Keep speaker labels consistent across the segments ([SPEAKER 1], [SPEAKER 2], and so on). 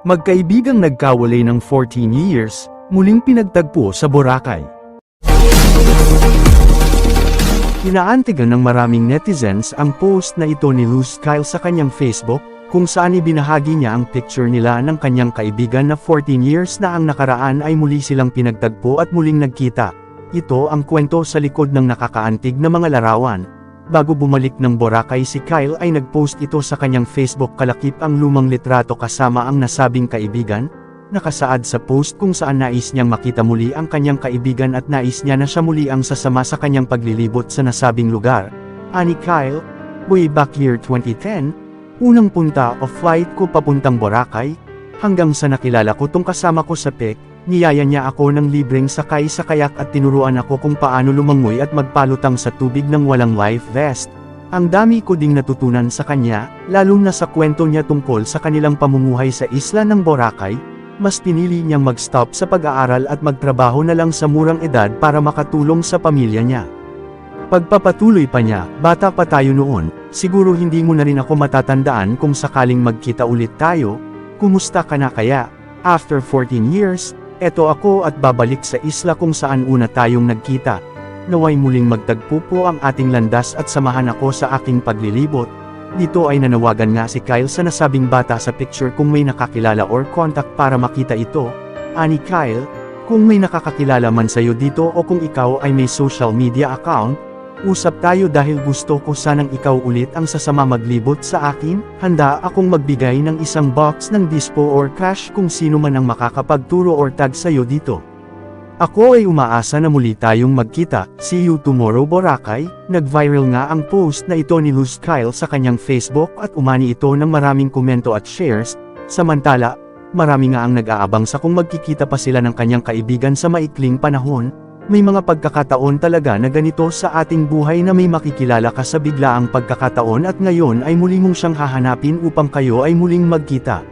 [SPEAKER 1] Magkaibigang nagkawalay ng 14 years, muling pinagtagpo sa Boracay. Inaantigan ng maraming netizens ang post na ito ni Luz Kyle sa kanyang Facebook, kung saan ibinahagi niya ang picture nila ng kanyang kaibigan na 14 years na ang nakaraan ay muli silang pinagtagpo at muling nagkita. Ito ang kwento sa likod ng nakakaantig na mga larawan. Bago bumalik ng Boracay si Kyle ay nagpost ito sa kanyang Facebook kalakip ang lumang litrato kasama ang nasabing kaibigan, nakasaad sa post kung saan nais niyang makita muli ang kanyang kaibigan at nais niya na siya muli ang sasama sa kanyang paglilibot sa nasabing lugar. Ani Kyle, way back year 2010, unang punta o flight ko papuntang Boracay, hanggang sa nakilala ko tong kasama ko sa PEC, niyaya niya ako ng libreng sakay sa kayak at tinuruan ako kung paano lumangoy at magpalutang sa tubig ng walang life vest. Ang dami ko ding natutunan sa kanya, lalo na sa kwento niya tungkol sa kanilang pamumuhay sa isla ng Boracay, mas pinili niyang mag-stop sa pag-aaral at magtrabaho na lang sa murang edad para makatulong sa pamilya niya. Pagpapatuloy pa niya, bata pa tayo noon, siguro hindi mo na rin ako matatandaan kung sakaling magkita ulit tayo, kumusta ka na kaya? After 14 years, eto ako at babalik sa isla kung saan una tayong nagkita. Naway muling magtagpo po ang ating landas at samahan ako sa aking paglilibot. Dito ay nanawagan nga si Kyle sa nasabing bata sa picture kung may nakakilala or contact para makita ito. Ani Kyle, kung may nakakakilala man sa'yo dito o kung ikaw ay may social media account, Usap tayo dahil gusto ko sanang ikaw ulit ang sasama maglibot sa akin, handa akong magbigay ng isang box ng dispo or cash kung sino man ang makakapagturo or tag sa'yo dito. Ako ay umaasa na muli tayong magkita, see you tomorrow Boracay, nag-viral nga ang post na ito ni Luz Kyle sa kanyang Facebook at umani ito ng maraming komento at shares, samantala, marami nga ang nag-aabang sa kung magkikita pa sila ng kanyang kaibigan sa maikling panahon, may mga pagkakataon talaga na ganito sa ating buhay na may makikilala ka sa biglaang pagkakataon at ngayon ay muli mong siyang hahanapin upang kayo ay muling magkita.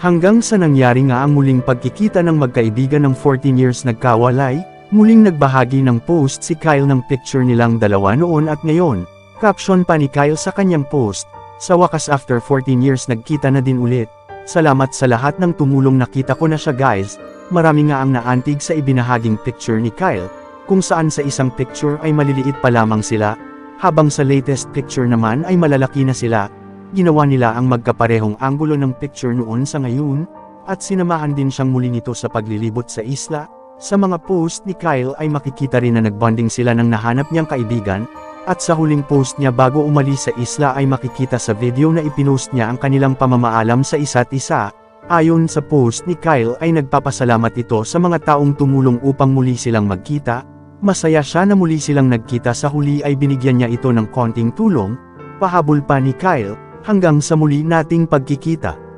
[SPEAKER 1] Hanggang sa nangyari nga ang muling pagkikita ng magkaibigan ng 14 years nagkawalay, muling nagbahagi ng post si Kyle ng picture nilang dalawa noon at ngayon. Caption pa ni Kyle sa kanyang post, sa wakas after 14 years nagkita na din ulit. Salamat sa lahat ng tumulong nakita ko na siya guys, marami nga ang naantig sa ibinahaging picture ni Kyle, kung saan sa isang picture ay maliliit pa lamang sila, habang sa latest picture naman ay malalaki na sila, ginawa nila ang magkaparehong anggulo ng picture noon sa ngayon, at sinamahan din siyang muli nito sa paglilibot sa isla, sa mga post ni Kyle ay makikita rin na nagbonding sila ng nahanap niyang kaibigan, at sa huling post niya bago umalis sa isla ay makikita sa video na ipinost niya ang kanilang pamamaalam sa isa't isa, Ayon sa post ni Kyle ay nagpapasalamat ito sa mga taong tumulong upang muli silang magkita, masaya siya na muli silang nagkita sa huli ay binigyan niya ito ng konting tulong, pahabol pa ni Kyle, hanggang sa muli nating pagkikita.